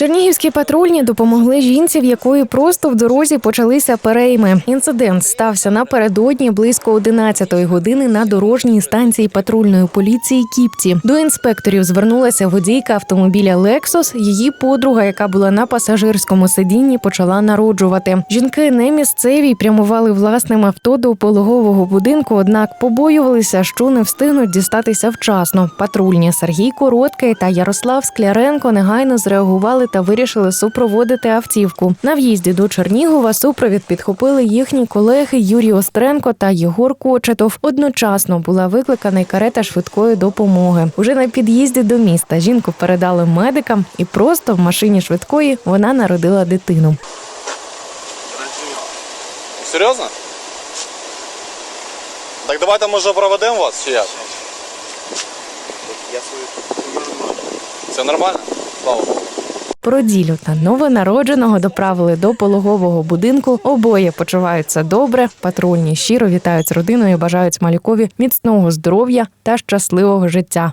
Чернігівські патрульні допомогли жінці, в якої просто в дорозі почалися перейми. Інцидент стався напередодні близько 11-ї години на дорожній станції патрульної поліції Кіпці. До інспекторів звернулася водійка автомобіля Lexus. Її подруга, яка була на пасажирському сидінні, почала народжувати. Жінки не місцеві прямували власним авто до пологового будинку, однак побоювалися, що не встигнуть дістатися вчасно. Патрульні Сергій Короткий та Ярослав Скляренко негайно зреагували та вирішили супроводити автівку. На в'їзді до Чернігова супровід підхопили їхні колеги Юрій Остренко та Єгор Кочетов. Одночасно була викликана й карета швидкої допомоги. Уже на під'їзді до міста жінку передали медикам, і просто в машині швидкої вона народила дитину. Серйозно? Так давайте може проведемо вас чи як? Я свою Це нормально? Слава Богу. Породілю та новонародженого доправили до пологового будинку. Обоє почуваються добре. Патрульні щиро вітають з родиною, бажають малюкові міцного здоров'я та щасливого життя.